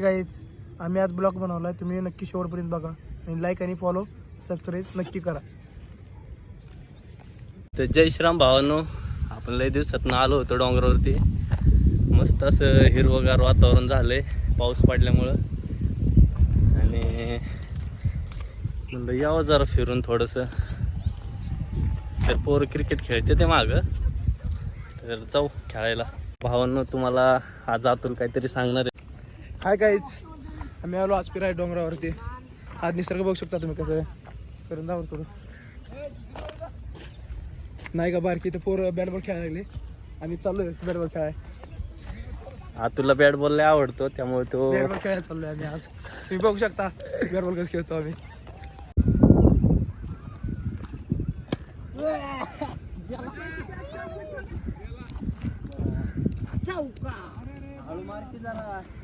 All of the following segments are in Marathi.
गाईज आम्ही आज ब्लॉग बनवला आहे. तुम्ही नक्की शेवटपर्यंत बघा. आणि लाईक आणि फॉलो सबस्क्राईब नक्की करा. तर जय श्राम भावांनो. आपण लय दिवसातनं आलो होतो डोंगरावरती. मस्त असं हिरवगार वातावरण झालंय पाऊस पडल्यामुळं. आणि म्हणलं यावं जरा फिरून थोडंसं. तर पोरं क्रिकेट खेळते ते मागं. तर जाऊ खेळायला. भावांनो तुम्हाला आज आतून काहीतरी सांगणार आहे. हाय गाईज आम्ही आलो आज फिराय डोंगरावरती. आज निसर्ग बघू शकता तुम्ही कसं आहे. करून दावर करू नाही का बारकी तर पोरं बॅट बॉल खेळायला लागले. आम्ही चाललोय बॅट बॉल खेळाय आतूला बॅट बॉल लय आवडतो त्यामुळे तो बॅट बॉल खेळायला चाललोय आम्ही आज. तुम्ही बघू शकता बॅट बॉल कसं खेळतो आम्ही. हाय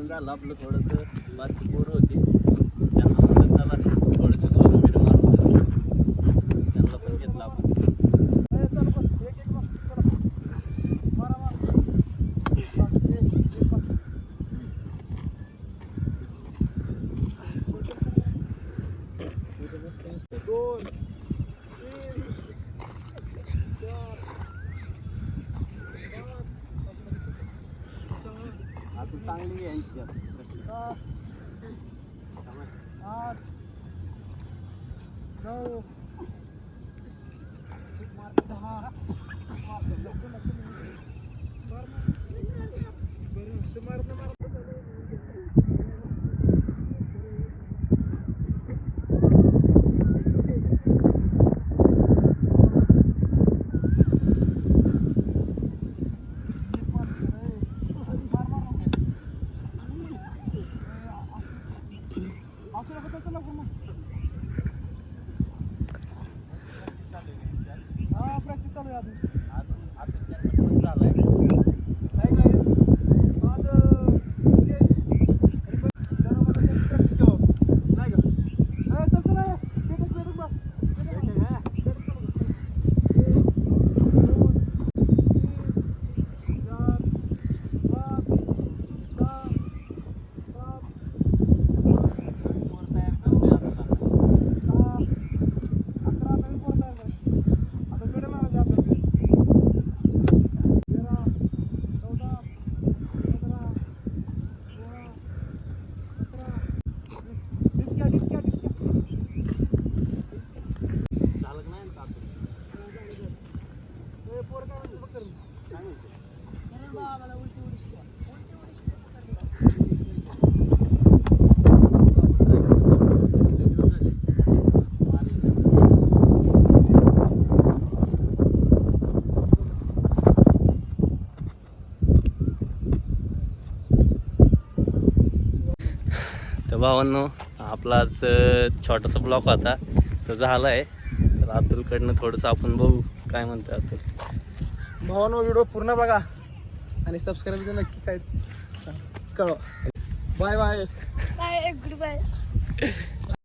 खेळून झालं आपलं थोडंसं बाकी पोरं होती. Aliens yaptık. sudden तर भावांनो आपला आज अं, छोटासा ब्लॉक होता. तो झाला आहे तर अतुलकडनं थोडंसं आपण बघू काय म्हणतो अतुल. भावांनो व्हिडिओ पूर्ण बघा. आणि सबस्क्राईब नक्की काय कळवा. Bye bye Bye, goodbye.